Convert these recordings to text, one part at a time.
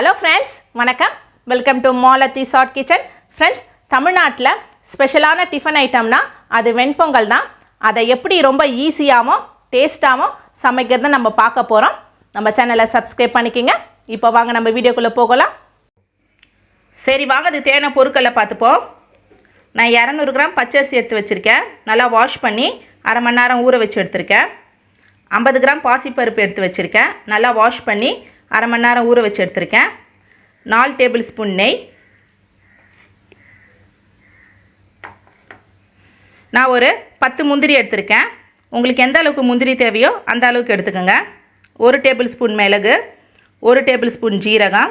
Hello friends வணக்கம். Welcome to Malathi short kitchen friends தமிழ்நாட்டில் ஸ்பெஷலான டிஃபன் ஐட்டம்னா அது வெண்பொங்கல் தான். அதை எப்படி ரொம்ப ஈஸியாகவும் டேஸ்ட்டாகவும் சமைக்கிறத நம்ம பார்க்க போகிறோம் நம்ம சேனலை சப்ஸ்கிரைப் பண்ணிக்கோங்க. இப்போ வாங்க நம்ம வீடியோக்குள்ளே போகலாம். சரி வாங்க அது தேன பொருட்களை பார்த்துப்போம். நான் இரநூறு கிராம் பச்சரிசி எடுத்து வச்சுருக்கேன். நல்லா வாஷ் பண்ணி அரை மணி நேரம் ஊற வச்சு எடுத்திருக்கேன். ஐம்பது கிராம் பாசிப்பருப்பு எடுத்து வச்சுருக்கேன். நல்லா வாஷ் பண்ணி அரை மணி நேரம் ஊற வச்சு எடுத்திருக்கேன். நாலு டேபிள் ஸ்பூன் நெய். நான் ஒரு பத்து முந்திரி எடுத்திருக்கேன். உங்களுக்கு எந்த அளவுக்கு முந்திரி தேவையோ அந்த அளவுக்கு எடுத்துக்கோங்க. ஒரு டேபிள் ஸ்பூன் மிளகு ஒரு டேபிள் ஸ்பூன் ஜீரகம்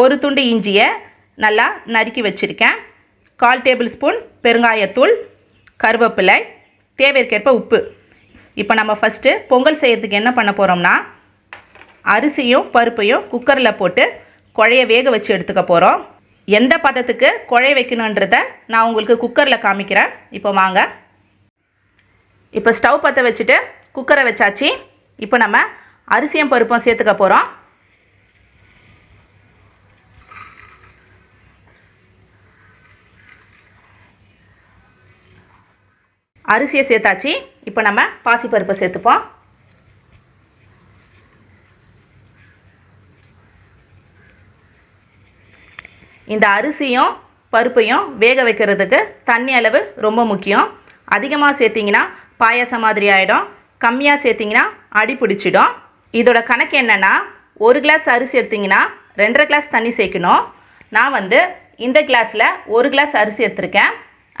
ஒரு துண்டு இஞ்சியை நல்லா நறுக்கி வச்சுருக்கேன். கால் டேபிள் ஸ்பூன் பெருங்காயத்தூள் கருவேப்பிலை தேவைக்கேற்ப உப்பு. இப்போ நம்ம ஃபஸ்ட்டு பொங்கல் செய்கிறதுக்கு என்ன பண்ண போகிறோம்னா அரிசியும் பருப்பையும் குக்கரில் போட்டு குழைய வேக வச்சு எடுத்துக்க போகிறோம் எந்த பதத்துக்கு குழைய வைக்கணுன்றத நான் உங்களுக்கு குக்கரில் காமிக்கிறேன். இப்போ வாங்க. இப்போ ஸ்டவ் பற்ற வச்சுட்டு குக்கரை வச்சாச்சு. இப்போ நம்ம அரிசியும் பருப்பும் சேர்த்துக்க போகிறோம் அரிசியை சேர்த்தாச்சு. இப்போ நம்ம பாசிப்பருப்பை சேர்த்துப்போம். இந்த அரிசியும் பருப்பையும் வேக வைக்கிறதுக்கு தண்ணி அளவு ரொம்ப முக்கியம். அதிகமாக சேர்த்திங்கன்னா பாயாசம் மாதிரி ஆகிடும் கம்மியாக சேர்த்திங்கன்னா அடி பிடிச்சிடும். இதோட கணக்கு என்னென்னா ஒரு கிளாஸ் அரிசி எடுத்திங்கன்னா ரெண்டரை கிளாஸ் தண்ணி சேர்க்கணும். நான் வந்து இந்த கிளாஸில் ஒரு கிளாஸ் அரிசி எடுத்திருக்கேன்.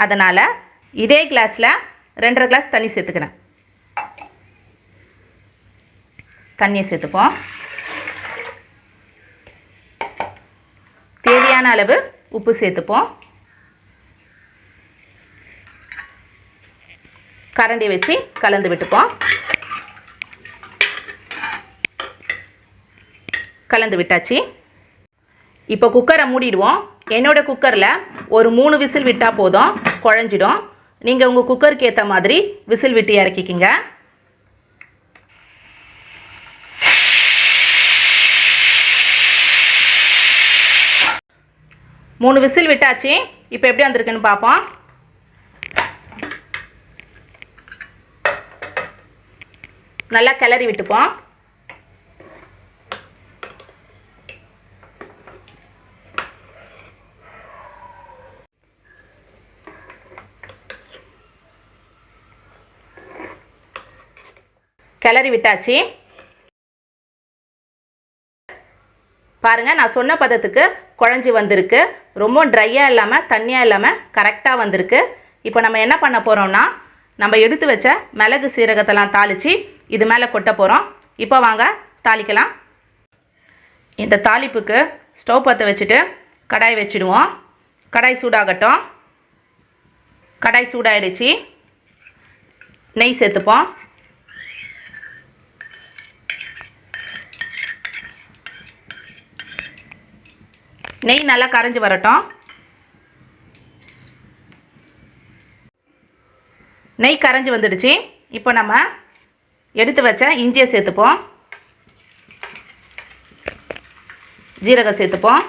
அதனால் இதே கிளாஸில் ரெண்டரை கிளாஸ் தண்ணி சேர்த்துக்கிறேன். தண்ணியை சேர்த்துப்போம். தேவையான அளவு உப்பு சேர்த்துப்போம். கரண்டி வச்சு கலந்து விட்டுப்போம். கலந்து விட்டாச்சு. இப்போ குக்கரை மூடிடுவோம். என்னோட குக்கரில் ஒரு மூணு விசில் விட்டால் போதும் குழஞ்சிடும். நீங்கள் உங்கள் குக்கருக்கு ஏற்ற மாதிரி விசில் விட்டு இறக்கிக்கிங்க. மூணு விசில் விட்டாச்சு. இப்போ எப்படி வந்திருக்குன்னு பார்ப்போம். நல்லா கிளறி விட்டுப்போம். கிளறி விட்டாச்சு. பாருங்கள் நான் சொன்ன பதத்துக்கு குழஞ்சி வந்திருக்கு. ரொம்ப ட்ரையாக இல்லாமல் தண்ணியாக இல்லாமல் கரெக்டாக வந்திருக்கு. இப்போ நம்ம என்ன பண்ண போகிறோம்னா நம்ம எடுத்து வச்ச மிளகு சீரகத்தெல்லாம் தாளித்து இது மேலே கொட்ட போகிறோம் இப்போ வாங்க தாளிக்கலாம். இந்த தாளிப்புக்கு ஸ்டவ் பற்ற வச்சுட்டு கடாய் வச்சுடுவோம். கடாய் சூடாகட்டும். கடாய் சூடாயிடுச்சு. நெய் சேர்த்துப்போம். நெய் நல்லா கரைஞ்சி வரட்டும். நெய் கரைஞ்சி வந்துடுச்சு. இப்போ நம்ம எடுத்து வச்ச இஞ்சியை சேர்த்துப்போம். ஜீரகம் சேர்த்துப்போம்.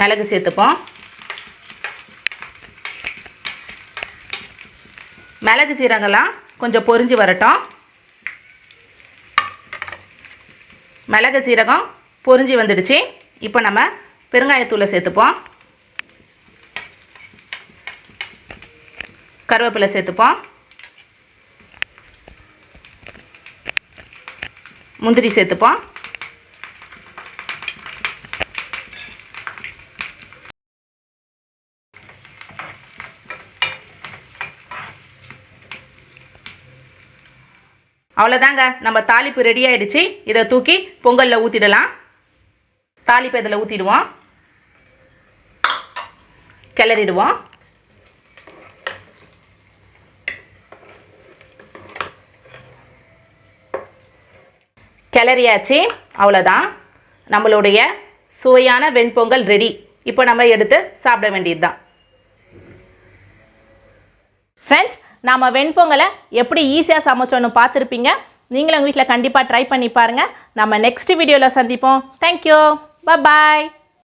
மிளகு சேர்த்துப்போம். மிளகு சீரகம்லாம் கொஞ்சம் பொரிஞ்சு வரட்டும். மிளகு சீரகம் பொரிஞ்சு வந்துடுச்சு. இப்போ நம்ம பெருங்காயத்தூளை சேர்த்துப்போம். கருவேப்பிலை சேர்த்துப்போம். முந்திரி சேர்த்துப்போம். அவ்வளோதாங்க நம்ம தாளிப்பு ரெடி ஆகிடுச்சு இதை தூக்கி பொங்கலில் ஊற்றிடலாம் தாளிப்பு இதில் ஊற்றிடுவோம் கிளறிடுவோம். கிளறியாச்சு. அவ்வளோதான் நம்மளுடைய சுவையான வெண்பொங்கல் ரெடி இப்போ நம்ம எடுத்து சாப்பிட வேண்டியது தான் ஃப்ரெண்ட்ஸ் நாம் வெண்பொங்கலை எப்படி ஈஸியாக சமைச்சோன்னு பார்த்துருப்பீங்க. நீங்களும் வீட்டில் கண்டிப்பாக ட்ரை பண்ணி பாருங்கள் நம்ம நெக்ஸ்ட் வீடியோவில் சந்திப்போம். Thank you bye